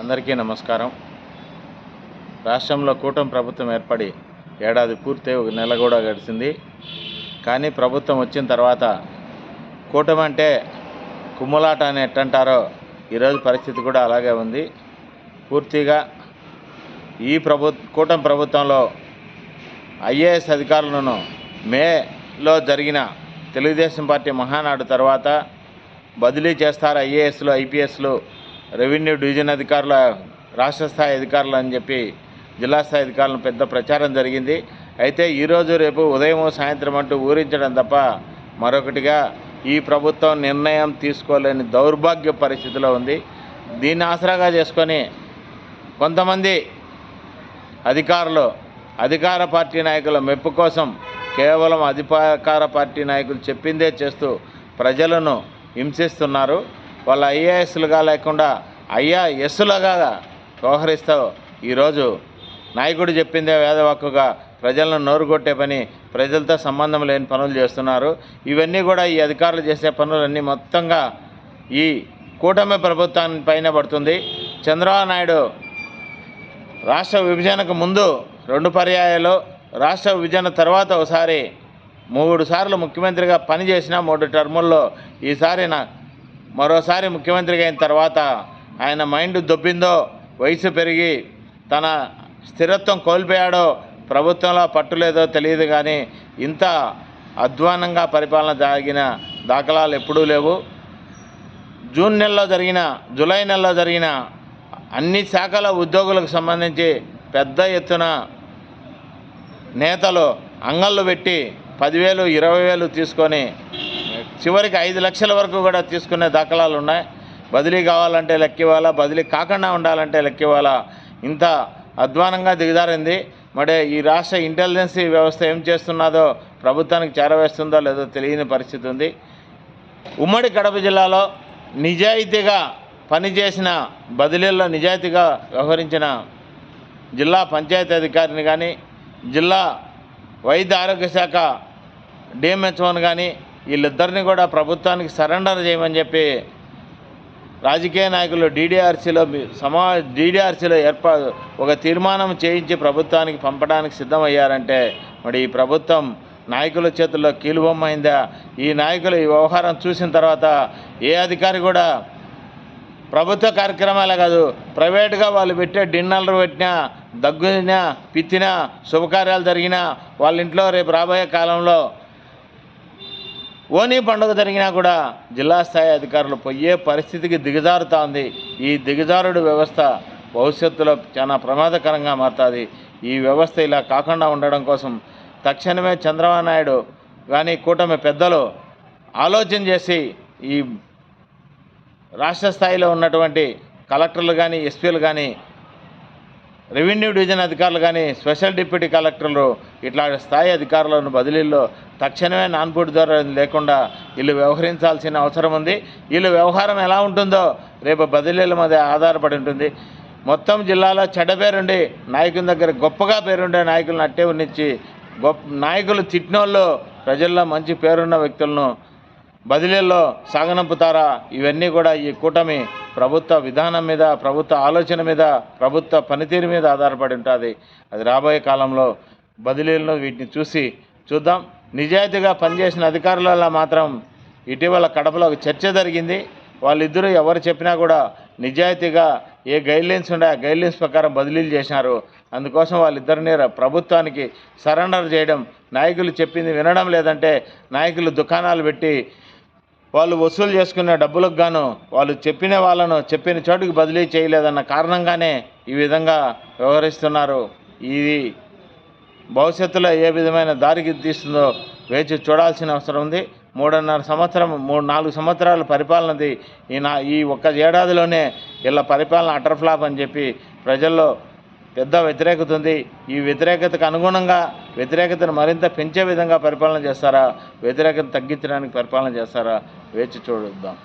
అందరికీ నమస్కారం. రాష్ట్రంలో కూటమి ప్రభుత్వం ఏర్పడి ఏడాది పూర్తి ఒక నెల కూడా గడిచింది. కానీ ప్రభుత్వం వచ్చిన తర్వాత కూటమి అంటే కుమ్ములాట అని ఎట్టంటారో ఈరోజు పరిస్థితి కూడా అలాగే ఉంది. పూర్తిగా ఈ ప్రభు కూటమి ప్రభుత్వంలో ఐఏఎస్ అధికారులను మేలో జరిగిన తెలుగుదేశం పార్టీ మహానాడు తర్వాత బదిలీ చేస్తారు ఐఏఎస్లు ఐపీఎస్లు. రెవెన్యూ డివిజన్ అధికారుల రాష్ట్ర స్థాయి అధికారులు అని చెప్పి జిల్లా స్థాయి అధికారులను పెద్ద ప్రచారం జరిగింది. అయితే ఈరోజు రేపు ఉదయం సాయంత్రం అంటూ ఊరించడం తప్ప మరొకటిగా ఈ ప్రభుత్వం నిర్ణయం తీసుకోలేని దౌర్భాగ్య పరిస్థితిలో ఉంది. దీన్ని ఆసరాగా చేసుకొని కొంతమంది అధికారులు అధికార పార్టీ నాయకుల మెప్పు కోసం కేవలం అధికార పార్టీ నాయకులు చెప్పిందే చేస్తూ ప్రజలను హింసిస్తున్నారు. వాళ్ళ ఐఏఎస్లుగా లేకుండా ఐఆర్ఎస్లుగా వ్యవహరిస్తూ ఈరోజు నాయకుడు చెప్పిందే వేదవాక్కుగా ప్రజలను నోరుగొట్టే పని ప్రజలతో సంబంధం లేని పనులు చేస్తున్నారు. ఇవన్నీ కూడా ఈ అధికారులు చేసే పనులన్నీ మొత్తంగా ఈ కూటమి ప్రభుత్వాన్ని పైన పడుతుంది. చంద్రబాబు నాయుడు రాష్ట్ర విభజనకు ముందు రెండు పర్యాయాలు రాష్ట్ర విభజన తర్వాత ఒకసారి మూడు సార్లు ముఖ్యమంత్రిగా పనిచేసిన మూడు టర్ముల్లో ఈసారి నా మరోసారి ముఖ్యమంత్రిగా అయిన తర్వాత ఆయన మైండ్ దొబ్బిందో వయసు పెరిగి తన స్థిరత్వం కోల్పోయాడో ప్రభుత్వంలో పట్టులేదో తెలియదు కానీ ఇంత అధ్వానంగా పరిపాలన జరిగిన దాఖలాలు ఎప్పుడూ లేవు. జూన్ నెలలో జరిగిన జూలై నెలలో జరిగిన అన్ని శాఖల ఉద్యోగులకు సంబంధించి పెద్ద ఎత్తున నేతలు అంగళ్ళు పెట్టి పదివేలు ఇరవై వేలు తీసుకొని చివరికి ఐదు లక్షల వరకు కూడా తీసుకునే దాఖలాలు ఉన్నాయి. బదిలీ కావాలంటే లెక్కివ్వాలా బదిలీ కాకుండా ఉండాలంటే లెక్కివ్వాలా ఇంత అధ్వానంగా దిగజారింది. మరి ఈ రాష్ట్ర ఇంటెలిజెన్సీ వ్యవస్థ ఏం చేస్తున్నదో ప్రభుత్వానికి చేరవేస్తుందో లేదో తెలియని పరిస్థితి ఉంది. ఉమ్మడి కడప జిల్లాలో నిజాయితీగా పనిచేసిన బదిలీల్లో నిజాయితీగా వ్యవహరించిన జిల్లా పంచాయతీ అధికారిని కానీ జిల్లా వైద్య ఆరోగ్య శాఖ డిఎంహెచ్ఓని కానీ వీళ్ళిద్దరిని కూడా ప్రభుత్వానికి సరెండర్ చేయమని చెప్పి రాజకీయ నాయకులు డీడీఆర్సీలో సమా డీడీఆర్సీలో ఏర్పా ఒక తీర్మానం చేయించి ప్రభుత్వానికి పంపడానికి సిద్ధమయ్యారంటే మరి ఈ ప్రభుత్వం నాయకుల చేతుల్లో కీలుబొమ్మైందా? ఈ నాయకులు ఈ వ్యవహారం చూసిన తర్వాత ఏ అధికారి కూడా ప్రభుత్వ కార్యక్రమాలే కాదు ప్రైవేట్గా వాళ్ళు పెట్టే డిన్నర్లు పెట్టినా దగ్గునా పిత్తినా శుభకార్యాలు జరిగినా వాళ్ళ ఇంట్లో రేపు రాబోయే కాలంలో ఓనీ పండుగ జరిగినా కూడా జిల్లా స్థాయి అధికారులు పోయే పరిస్థితికి దిగజారుతా ఉంది ఈ దిగజారుడు వ్యవస్థ భవిష్యత్తులో చాలా ప్రమాదకరంగా మారుతుంది. ఈ వ్యవస్థ ఇలా కాకుండా ఉండడం కోసం తక్షణమే చంద్రబాబు నాయుడు కానీ కూటమి పెద్దలు ఆలోచన చేసి ఈ రాష్ట్ర స్థాయిలో ఉన్నటువంటి కలెక్టర్లు కానీ ఎస్పీలు కానీ రెవెన్యూ డివిజన్ అధికారులు కానీ స్పెషల్ డిప్యూటీ కలెక్టర్లు ఇట్లా స్థాయి అధికారులను బదిలీల్లో తక్షణమే నాన్పూడి ద్వారా లేకుండా వీళ్ళు వ్యవహరించాల్సిన అవసరం ఉంది. వీళ్ళు వ్యవహారం ఎలా ఉంటుందో రేపు బదిలీల మీద ఆధారపడి ఉంటుంది. మొత్తం జిల్లాలో చెడ్డ పేరుండి నాయకుని దగ్గర గొప్పగా పేరుండే నాయకులను అట్టే ఉన్నిచ్చి గొప్ప నాయకులు తిట్టినోళ్ళు ప్రజల్లో మంచి పేరున్న వ్యక్తులను బదిలీల్లో సాగనంపుతారా? ఇవన్నీ కూడా ఈ కూటమి ప్రభుత్వ విధానం మీద ప్రభుత్వ ఆలోచన మీద ప్రభుత్వ పనితీరు మీద ఆధారపడి ఉంటుంది. అది రాబోయే కాలంలో బదిలీలను వీటిని చూసి చూద్దాం. నిజాయితీగా పనిచేసిన అధికారులలో మాత్రం ఇటీవల కడపలో ఒక చర్చ జరిగింది. వాళ్ళిద్దరూ ఎవరు చెప్పినా కూడా నిజాయితీగా ఏ గైడ్లైన్స్ ఉండే ఆ గైడ్లైన్స్ ప్రకారం బదిలీలు చేశారు. అందుకోసం వాళ్ళిద్దరిని ప్రభుత్వానికి సరెండర్ చేయడం నాయకులు చెప్పింది వినడం లేదంటే నాయకులు దుకాణాలు పెట్టి వాళ్ళు వసూలు చేసుకునే డబ్బులకు గాను వాళ్ళు చెప్పిన వాళ్ళను చెప్పిన చోటుకి బదిలీ చేయలేదన్న కారణంగానే ఈ విధంగా వ్యవహరిస్తున్నారు. ఇది భవిష్యత్తులో ఏ విధమైన దారికి తీస్తుందో వేచి చూడాల్సిన అవసరం ఉంది. మూడున్నర సంవత్సరం మూడు నాలుగు సంవత్సరాల పరిపాలనది ఈ నా ఈ ఒక్క ఏడాదిలోనే ఇలా పరిపాలన అటర్ఫ్లాప్ అని చెప్పి ప్రజల్లో పెద్ద వ్యతిరేకత ఉంది. ఈ వ్యతిరేకతకు అనుగుణంగా వ్యతిరేకతను మరింత పెంచే విధంగా పరిపాలన చేస్తారా? వ్యతిరేకత తగ్గించడానికి పరిపాలన చేస్తారా? వేచి చూద్దాం.